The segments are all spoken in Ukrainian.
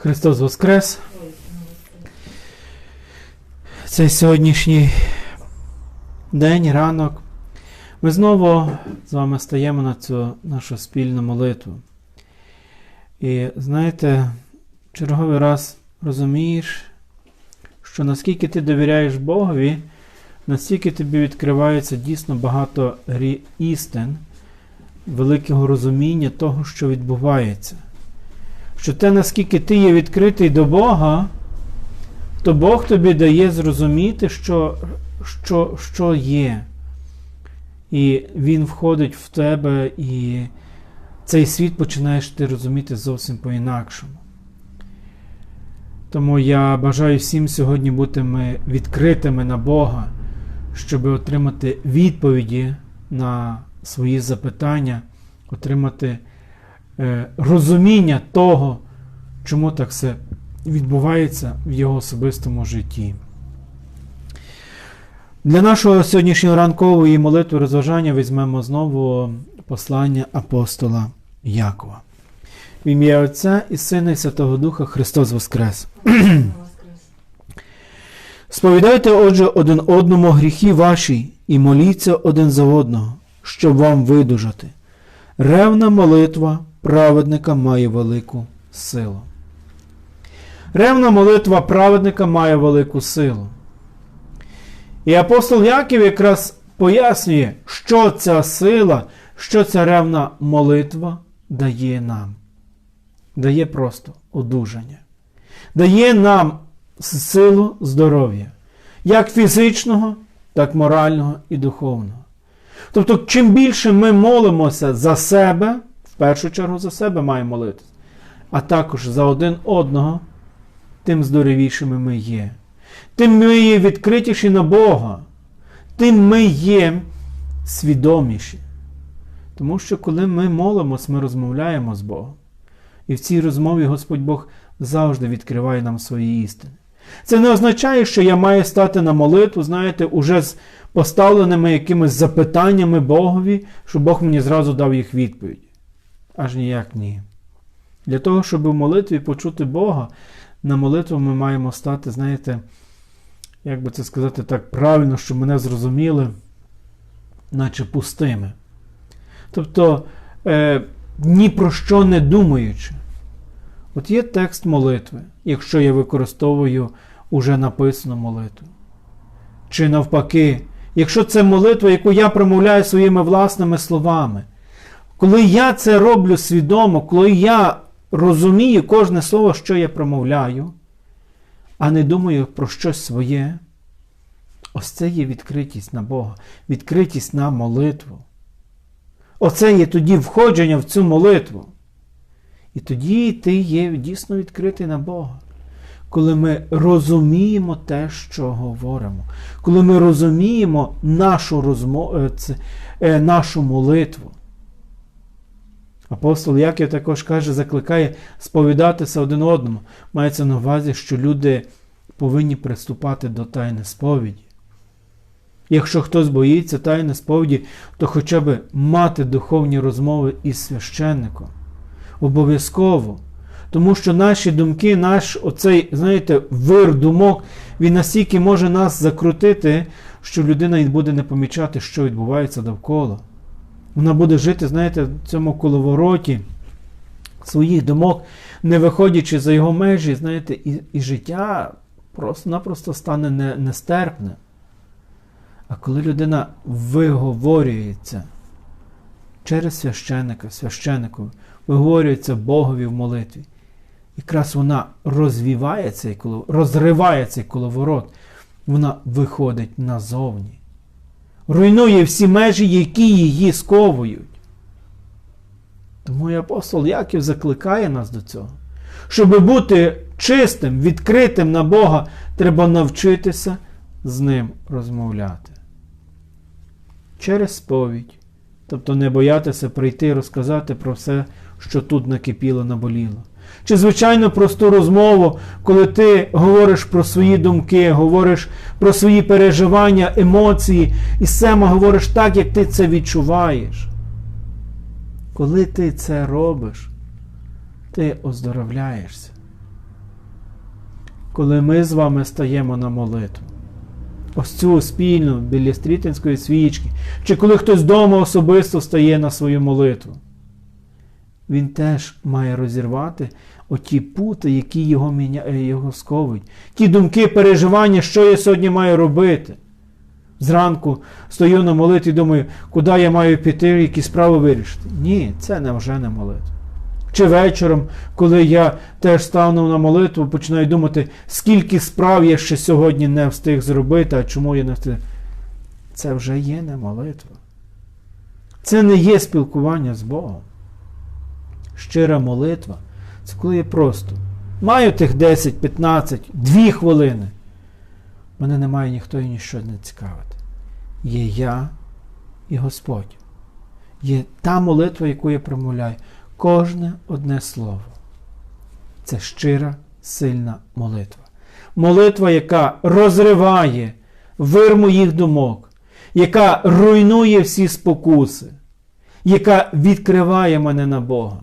Христос Воскрес! Цей сьогоднішній день, ранок. Ми знову з вами стаємо на цю нашу спільну молитву. І знаєте, черговий раз розумієш, що наскільки ти довіряєш Богові, настільки тобі відкривається дійсно багато істин, великого розуміння того, що відбувається. Що те, наскільки ти є відкритий до Бога, то Бог тобі дає зрозуміти, що, що, що є. І Він входить в тебе, і цей світ починаєш ти розуміти зовсім по-інакшому. Тому я бажаю всім сьогодні бути ми відкритими на Бога, щоб отримати відповіді на свої запитання, отримати розуміння того, чому так все відбувається в його особистому житті. Для нашого сьогоднішнього ранкової молитви розважання візьмемо знову послання апостола Якова. В ім'я Отця і Сина, і Святого Духа Христос Воскрес. Сповідайте, отже, один одному гріхи ваші і моліться один за одного, щоб вам видужати. Ревна молитва праведника має велику силу. Ревна молитва праведника має велику силу. І апостол Яків якраз пояснює, що ця сила, що ця ревна молитва дає нам. Дає просто одужання. Дає нам силу здоров'я, як фізичного, так морального і духовного. Тобто, чим більше ми молимося за себе, в першу чергу за себе маємо молитися, а також за один одного, тим здоровішими ми є. Тим ми є відкритіші на Бога, тим ми є свідоміші. Тому що коли ми молимось, ми розмовляємо з Богом. І в цій розмові Господь Бог завжди відкриває нам свої істини. Це не означає, що я маю стати на молитву, знаєте, уже з поставленими якимись запитаннями Богові, щоб Бог мені зразу дав їх відповідь. Аж ніяк ні. Для того, щоб у молитві почути Бога, на молитву ми маємо стати, знаєте, як би це сказати так правильно, щоб мене зрозуміли, наче пустими. Тобто е, ні про що не думаючи. От є текст молитви, якщо я використовую уже написану молитву. Чи навпаки, якщо це молитва, яку я промовляю своїми власними словами, коли я це роблю свідомо, коли я розумію кожне слово, що я промовляю, а не думаю про щось своє, ось це є відкритість на Бога, відкритість на молитву. Оце є тоді входження в цю молитву. І тоді ти є дійсно відкритий на Бога. Коли ми розуміємо те, що говоримо, коли ми розуміємо нашу розмову, е, нашу молитву. Апостол Яків також каже, закликає сповідатися один одному. Мається на увазі, що люди повинні приступати до тайни сповіді. Якщо хтось боїться тайни сповіді, то хоча б мати духовні розмови із священником. Обов'язково. Тому що наші думки, наш оцей, знаєте, вир думок, він настільки може нас закрутити, що людина буде не помічати, що відбувається довкола. Вона буде жити, знаєте, в цьому коловороті своїх думок, не виходячи за його межі, знаєте, і і життя просто-напросто стане не, нестерпне. А коли людина виговорюється через священника, священнику, виговорюється Богові в молитві, якраз вона розвіває цей коловорот, розриває цей коловорот, вона виходить назовні руйнує всі межі, які її сковують. Тому і апостол Яків закликає нас до цього. Щоб бути чистим, відкритим на Бога, треба навчитися з ним розмовляти. Через сповідь. Тобто не боятися прийти і розказати про все, що тут накипіло, наболіло. Чи, звичайно, просту розмову, коли ти говориш про свої думки, говориш про свої переживання, емоції, і саме говориш так, як ти це відчуваєш. Коли ти це робиш, ти оздоровляєшся. коли ми з вами стаємо на молитву. Ось цю спільну біля стрітинської свічки, чи коли хтось вдома особисто стає на свою молитву. Він теж має розірвати оті пути, які його міня... його сковують. Ті думки, переживання, що я сьогодні маю робити. Зранку стою на молитві і думаю, куди я маю піти, які справи вирішити. Ні, це не вже не молитва. Чи вечором, коли я теж стану на молитву, починаю думати, скільки справ я ще сьогодні не встиг зробити, а чому я не встиг. Це вже є не молитва. Це не є спілкування з Богом. Щира молитва це коли я просто маю тих 10, 15, 2 хвилини. Мене немає ніхто і ніщо не цікавити. Є я і Господь. Є та молитва, яку я промовляю. Кожне одне слово. Це щира, сильна молитва. Молитва, яка розриває вир моїх думок, яка руйнує всі спокуси, яка відкриває мене на Бога,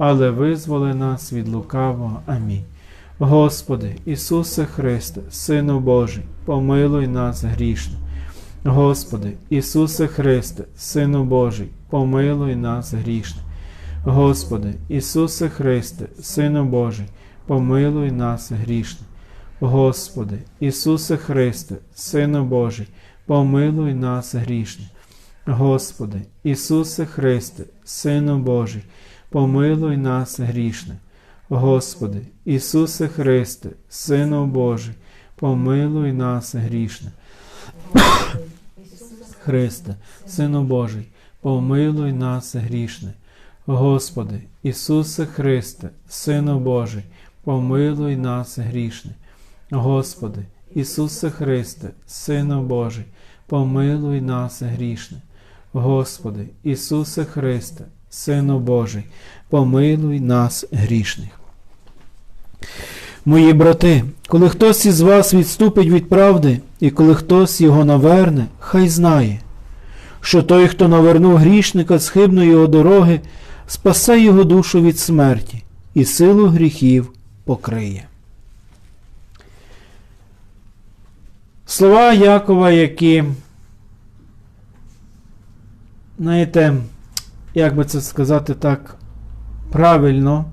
але визволи нас від лукавого. Амінь. Господи, Ісусе Христе, Сину Божий, помилуй нас грішно. Господи, Ісусе Христе, Сину Божий, помилуй нас грішно. Господи, Ісусе Христе, Сину Божий, помилуй нас грішно. Господи, Ісусе Христе, Сину Божий, помилуй нас грішно. Господи, Ісусе Христе, Сину Божий, помилуй нас грішне. Господи, Ісусе Христе, Сину Божий, помилуй нас грішне. Христе, Сину Божий, помилуй нас грішне. Господи, Ісусе Христе, Сину Божий, помилуй нас грішне. Господи, Ісусе Христе, Сину Божий, помилуй нас грішне. Господи, Ісусе Христе, Сину Божий, помилуй нас грішних. Мої брати, коли хтось із вас відступить від правди, і коли хтось його наверне, хай знає, що той, хто навернув грішника з хибної його дороги, спасе його душу від смерті і силу гріхів покриє. Слова Якова, які, знаєте, як би це сказати так правильно,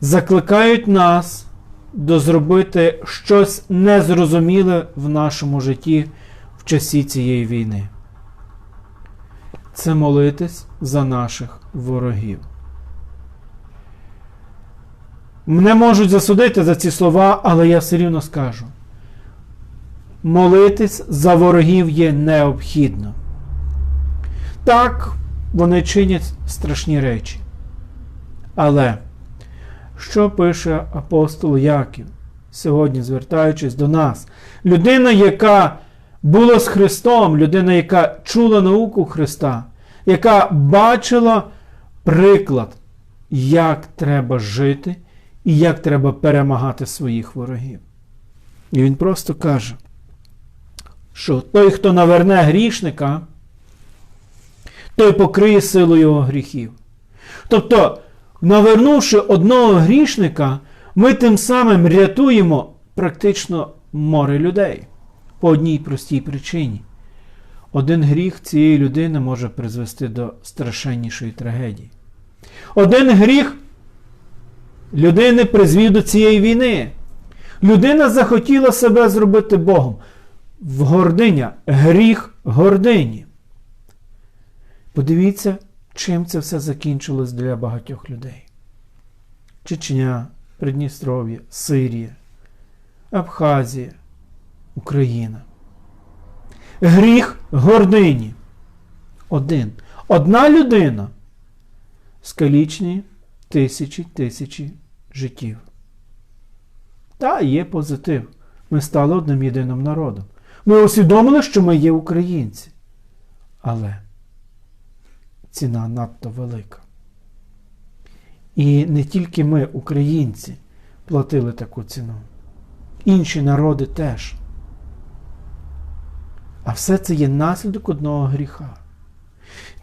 закликають нас до зробити щось незрозуміле в нашому житті в часі цієї війни. Це молитись за наших ворогів. Мене можуть засудити за ці слова, але я все рівно скажу. Молитись за ворогів є необхідно. Так, вони чинять страшні речі. Але що пише апостол Яків, сьогодні звертаючись до нас? Людина, яка була з Христом, людина, яка чула науку Христа, яка бачила приклад, як треба жити і як треба перемагати своїх ворогів. І він просто каже, що той, хто наверне грішника, той покриє силу його гріхів. Тобто, навернувши одного грішника, ми тим самим рятуємо практично море людей по одній простій причині. Один гріх цієї людини може призвести до страшеннішої трагедії. Один гріх людини призвів до цієї війни. Людина захотіла себе зробити Богом. В гординя, гріх гордині. Подивіться, чим це все закінчилось для багатьох людей. Чечня, Придністров'я, Сирія, Абхазія, Україна. Гріх гордині. Один. Одна людина скалічні тисячі тисячі життів. Та є позитив. Ми стали одним єдиним народом. Ми усвідомили, що ми є українці. Але ціна надто велика. І не тільки ми, українці, платили таку ціну. Інші народи теж. А все це є наслідок одного гріха.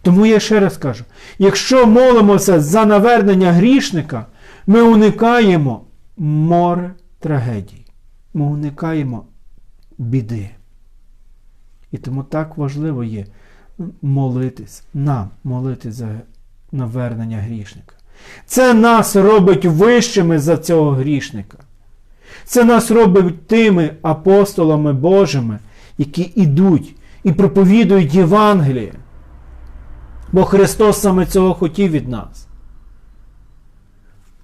Тому я ще раз кажу: якщо молимося за навернення грішника, ми уникаємо море трагедій. Ми уникаємо біди. І тому так важливо є молитись, нам молитись за навернення грішника. Це нас робить вищими за цього грішника. Це нас робить тими апостолами Божими, які ідуть і проповідують Євангеліє. Бо Христос саме цього хотів від нас.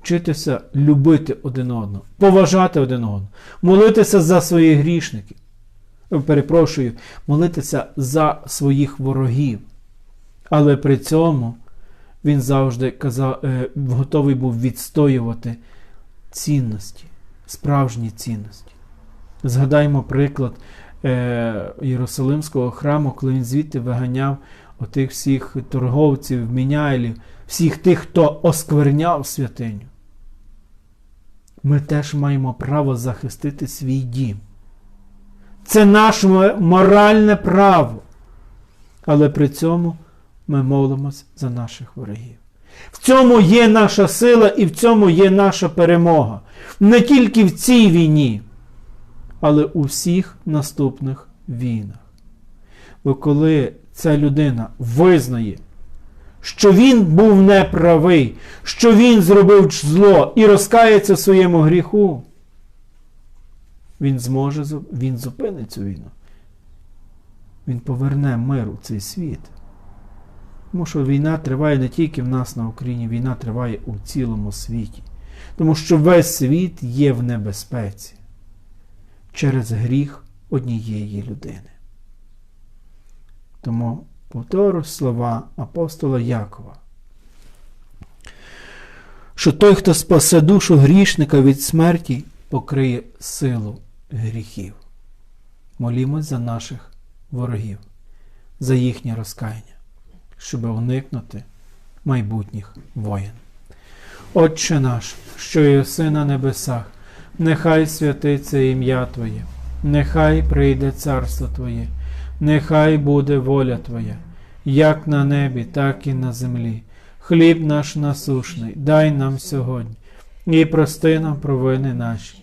Вчитися любити один одного, поважати один одного, молитися за своїх грішників. Перепрошую, молитися за своїх ворогів. Але при цьому він завжди казав, е, готовий був відстоювати цінності, справжні цінності. Згадаємо приклад е, Єрусалимського храму, коли він звідти виганяв отих всіх торговців, міняйлів, всіх тих, хто оскверняв святиню. Ми теж маємо право захистити свій дім. Це наше моральне право. Але при цьому ми молимось за наших ворогів. В цьому є наша сила і в цьому є наша перемога. Не тільки в цій війні, але у всіх наступних війнах. Бо коли ця людина визнає, що він був неправий, що він зробив зло і розкається в своєму гріху, він зможе, він зупинить цю війну. Він поверне мир у цей світ. Тому що війна триває не тільки в нас на Україні, війна триває у цілому світі. Тому що весь світ є в небезпеці через гріх однієї людини. Тому повторю слова апостола Якова, що той, хто спасе душу грішника від смерті, покриє силу гріхів. Молімось за наших ворогів, за їхнє розкаяння, щоб уникнути майбутніх воєн. Отче наш, що єси на небесах, нехай святиться ім'я Твоє, нехай прийде царство Твоє, нехай буде воля Твоя, як на небі, так і на землі. Хліб наш насушний, дай нам сьогодні, і прости нам провини наші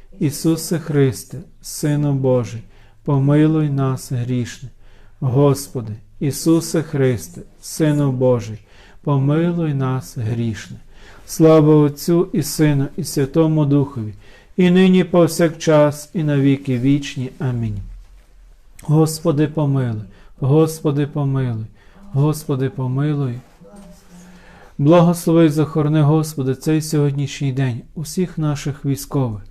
Ісусе Христе, Сину Божий, помилуй нас грішне. Господи, Ісусе Христе, Сину Божий, помилуй нас грішне. Слава Отцю і Сину, і Святому Духові, і нині повсякчас, і навіки вічні. Амінь. Господи, помилуй, Господи, помилуй, Господи, помилуй. Благослови захорони, Господи, цей сьогоднішній день усіх наших військових.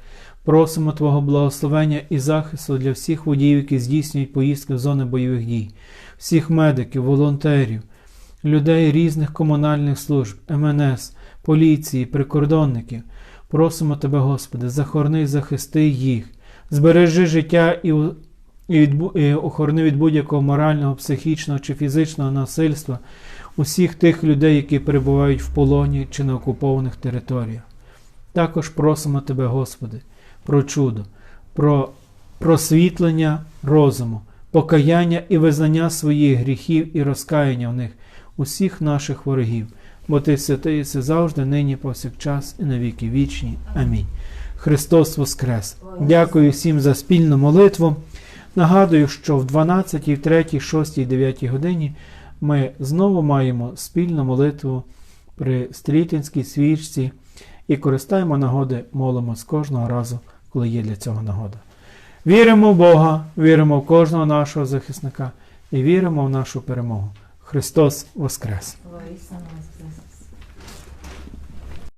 Просимо Твого благословення і захисту для всіх водіїв, які здійснюють поїздки в зони бойових дій, всіх медиків, волонтерів, людей різних комунальних служб, МНС, поліції, прикордонників. Просимо Тебе, Господи, захорони і захисти їх, збережи життя і і, від, і охорони від будь-якого морального, психічного чи фізичного насильства усіх тих людей, які перебувають в полоні чи на окупованих територіях. Також просимо Тебе, Господи про чудо, про просвітлення розуму, покаяння і визнання своїх гріхів і розкаяння в них, усіх наших ворогів, бо ти святий єси завжди, нині, повсякчас і на віки вічні. Амінь. Христос Воскрес! Дякую всім за спільну молитву. Нагадую, що в 12, 3, 6, 9 годині ми знову маємо спільну молитву при стрітинській свічці і користаємо нагоди, молимось кожного разу, коли є для цього нагода. Віримо в Бога, віримо в кожного нашого захисника і віримо в нашу перемогу. Христос Воскрес!